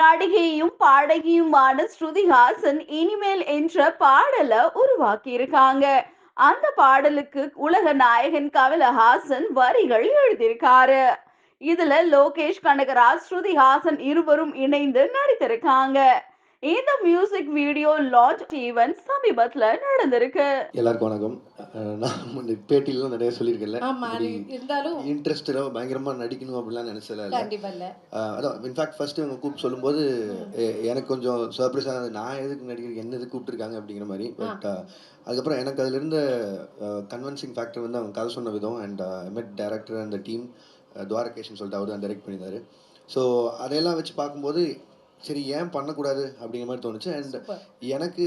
நடிகையும் பாடகியுமான ஸ்ருதிஹாசன் இனிமேல் என்ற பாடல உருவாக்கி இருக்காங்க அந்த பாடலுக்கு உலக நாயகன் கமலஹாசன் வரிகள் எழுதியிருக்காரு. இதுல லோகேஷ் கனகராஜ் ஸ்ருதிஹாசன் இருவரும் இணைந்து நடித்திருக்காங்க. இந்த மியூசிக் வீடியோ லான்ச் ஈவென்ட் சமீபத்துல நடந்திருக்கு. எல்லாருக்கும் வணக்கம். நான் பேட்டிலாம் நிறைய சொல்லியிருக்கேன்ல. இருந்தாலும் இன்ட்ரெஸ்டடாக பயங்கரமா நடிக்கணும் அப்படிலாம் நினைச்சல இல்ல கண்டிப்பா இல்ல. அதான் இன்ஃபேக்ட் ஃபர்ஸ்ட் இவங்க கூப்பிட்டு சொல்லும்போது எனக்கு கொஞ்சம் சர்ப்ரைஸாக இருந்தது நான் எதுக்கு நடிக்கிறேன் என்ன எதுக்கு கூப்பிட்டுருக்காங்க அப்படிங்கிற மாதிரி. பட் அதுக்கப்புறம் எனக்கு அதில் இருந்த கன்வென்சிங் ஃபேக்டர் வந்து அவங்க கதை சொன்ன விதம் அண்ட் மெட் டேரக்டர் அந்த டீம் துவாரகேஷன் சொல்லிட்டு அவர் தான் டைரக்ட் பண்ணியிருந்தாரு. ஸோ அதையெல்லாம் வச்சு பார்க்கும்போது சரி ஏன் பண்ணக்கூடாது அப்படிங்கிற மாதிரி தோணுச்சு. அண்ட். எனக்கு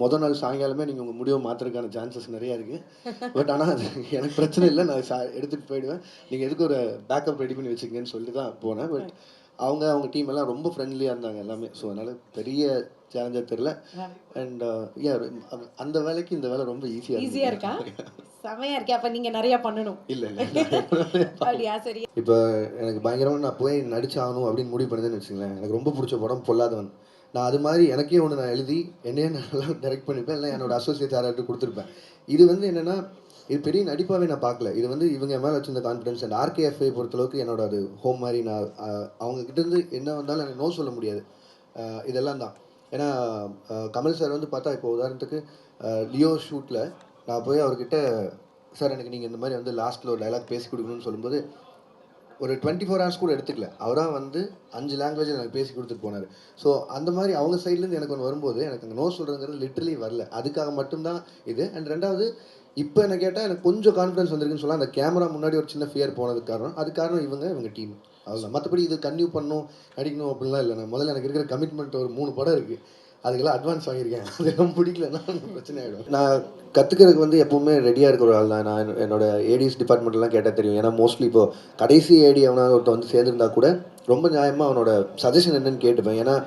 முத நாள் சாயங்காலமே நீங்கள் உங்கள் முடிவை மாற்றுறதுக்கான சான்சஸ் நிறையா இருக்குது பட் ஆனால் அது எனக்கு பிரச்சனை இல்லை. நான் சா எடுத்துகிட்டு போயிடுவேன். நீங்கள் எதுக்கு ஒரு பேக்கப் ரெடி பண்ணி வச்சுக்கங்கன்னு சொல்லிட்டு தான் போனேன். பட் அவங்க அவங்க டீம் எல்லாம் ரொம்ப ஃப்ரெண்ட்லியாக இருந்தாங்க எல்லாமே. ஸோ அதனால் பெரிய சேலஞ்சாக தெரில அண்ட் அந்த வேலைக்கு இந்த வேலை ரொம்ப ஈஸியாக ஈஸியா இருக்கா? செமையா இருக்கே. அப்ப நீங்க நிறைய பண்ணணும். இல்லை இல்லை சரி. இப்போ எனக்கு பயங்கரமாக நான் போய் நடிச்சாகணும் அப்படின்னு முடிவு பண்ணதுன்னு வச்சுங்களேன். எனக்கு ரொம்ப பிடிச்ச படம் பொல்லாதவன். நான் அது மாதிரி எனக்கே ஒன்று நான் எழுதி என்னையே நல்லா டைரக்ட் பண்ணிப்பேன் இல்லை என்னோட அசோசியேட் யாராட்டு கொடுத்துருப்பேன். இது வந்து என்னென்னா இது பெரிய நடிப்பாகவே நான் பார்க்கல. இது வந்து இவங்க மேலே வச்சிருந்த கான்ஃபிடன்ஸ் அண்ட் ஆர்கேஎஃப்ஐ பொறுத்தளவுக்கு என்னோட அது ஹோம் மாதிரி நான் அவங்கக்கிட்டேருந்து என்ன வந்தாலும் எனக்கு நோ சொல்ல முடியாது. இதெல்லாம் தான். ஏன்னா கமல் சார் வந்து பார்த்தா இப்போ உதாரணத்துக்கு லியோ ஷூட்டில் நான் போய் அவர்கிட்ட சார் எனக்கு நீங்கள் இந்த மாதிரி வந்து லாஸ்ட்டில் ஒரு டைலாக் பேசி கொடுக்கணும்னு சொல்லும்போது ஒரு டுவெண்ட்டி ஃபோர் ஹவர்ஸ் கூட எடுத்துக்கல. அவராக வந்து அஞ்சு லாங்குவேஜ் எனக்கு பேசி கொடுத்துட்டு போனார். ஸோ அந்த மாதிரி அவங்க சைட்லேருந்து எனக்கு ஒன்று வரும்போது எனக்கு அங்கே நோ சொல்கிறதுங்கிறது லிட்டரலி வரல. அதுக்காக மட்டும்தான் இது. அண்ட் ரெண்டாவது இப்போ என்ன கேட்டால் எனக்கு கொஞ்சம் கான்ஃபிடன்ஸ் வந்திருக்குன்னு சொல்லலாம். அந்த கேமரா முன்னாடி ஒரு சின்ன ஃபியர் போனதுக்கு காரணம். அது காரணம் இவங்க இவங்க டீம் அவ்வளோதான் மற்றபடி இது கன்யூ பண்ணணும் நடிக்கணும் அப்படிலாம் இல்லை. நான் முதல்ல எனக்கு இருக்கிற கமிட்மெண்ட் ஒரு மூணு படம் இருக்குது அதுக்கெல்லாம் அட்வான்ஸ் வாங்கியிருக்கேன். அதெல்லாம் பிடிக்கலன்னா பிரச்சனை ஆகிடும் நான் கற்றுக்கிறதுக்கு வந்து எப்பவுமே ரெடியாக இருக்கிற ஒரு ஆள் தான். நான் என்னோட- ஏடிஎஸ் டிபார்ட்மெண்ட்லாம் கேட்டால் தெரியும். ஏன்னா மோஸ்ட்லி இப்போது கடைசி ஏடி அவனாவது ஒருத்தன் வந்து சேர்ந்துருந்தா கூட ரொம்ப நியாயமாக அவனோட சஜஷன் என்னன்னு கேட்டுப்பேன். ஏன்னா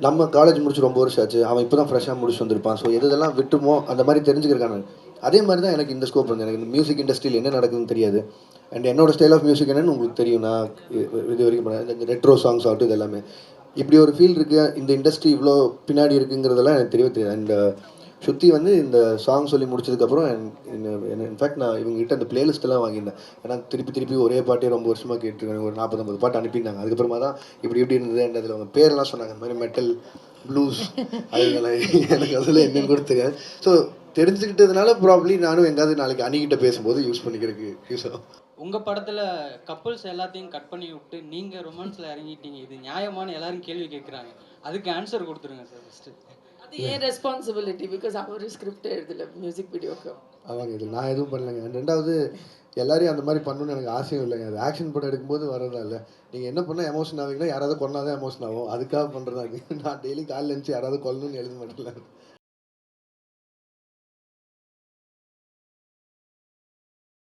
நம்ம காலேஜ் முடிச்சு ரொம்ப வருஷம் ஆச்சு. அவன் இப்போ தான் ஃப்ரெஷ்ஷாக முடிச்சு வந்திருப்பான். ஸோ எதெல்லாம் விட்டுமோ அந்த மாதிரி தெரிஞ்சுக்கிறக்கான அதே மாதிரி தான் எனக்கு இந்த ஸ்கோப் வந்து எனக்கு இந்த மியூசிக் இண்டஸ்ட்ரியில் என்ன நடக்குதுன்னு தெரியாது. அண்ட் என்னோட ஸ்டைல் ஆஃப் மியூசிக் என்னன்னு உங்களுக்கு தெரியும் நான் இது வரைக்கும் பண்ண இந்த ரெட்ரோ சாங்ஸ் ஆகட்டும் இது எல்லாமே. இப்படி ஒரு ஃபீல் இருக்குது இந்த இண்டஸ்ட்ரி இவ்வளோ பின்னாடி இருக்குங்கிறதெல்லாம் எனக்கு தெரியவே தெரியாது. அண்ட் சுற்றி வந்து இந்த சாங் சொல்லி முடிச்சதுக்கப்புறம் இன்ஃபேக்ட் நான் இவங்ககிட்ட அந்த பிளேலிஸ்ட்டெல்லாம் வாங்கியிருந்தேன். ஏன்னா திருப்பி திருப்பி ஒரே பாட்டே ரொம்ப வருஷமாக கேட்டுருக்கேன் ஒரு நாற்பத்தொம்பது பாட்டு அனுப்பியிருந்தாங்க. அதுக்கப்புறமா தான் இப்படி இப்படி இருந்தது. அண்ட் அதில் அவங்க பேரெல்லாம் சொன்னாங்க. இந்த மாதிரி மெட்டல் ப்ளூஸ் அதுங்கெல்லாம் எனக்கு அதில் என்னன்னு கூட தெரியாது. ஸோ தெரிஞ்சுக்கிட்டதுனால ப்ராப்ளி நானும் எங்காவது நாளைக்கு அணிகிட்ட பேசும்போது யூஸ் பண்ணிக்கிறதுக்கு யூஸ் ஆகும். உங்க படத்துல கப்புள்ஸ் எல்லாத்தையும் கட் பண்ணி விட்டு நீங்க ரொமான்ஸ்ல இறங்கிட்டீங்க. இது நியாயமான எல்லாரும் கேள்வி கேட்குறாங்க அதுக்கு ஆன்சர் கொடுத்துருங்க சார் ஃபர்ஸ்ட் அது ஏன் ரெஸ்பான்சிபிலிட்டி பிகாஸ் அவர் ஸ்கிரிப்ட் எழுதல மியூசிக் வீடியோக்கு ஆமாங்க இது நான் எதுவும் பண்ணலைங்க. ரெண்டாவது எல்லாரையும் அந்த மாதிரி பண்ணணும்னு எனக்கு ஆசையும் இல்லைங்க. அது ஆக்ஷன் படம் எடுக்கும்போது வரதா இல்லை. நீங்கள் என்ன பண்ணால் எமோஷன் ஆவீங்கன்னா யாராவது கொண்டாதான் எமோஷன் ஆகும். அதுக்காக பண்ணுறதா நான் டெய்லி காலைல எழுந்துச்சு யாராவது கொல்லணும்னு எழுத மாட்டேன்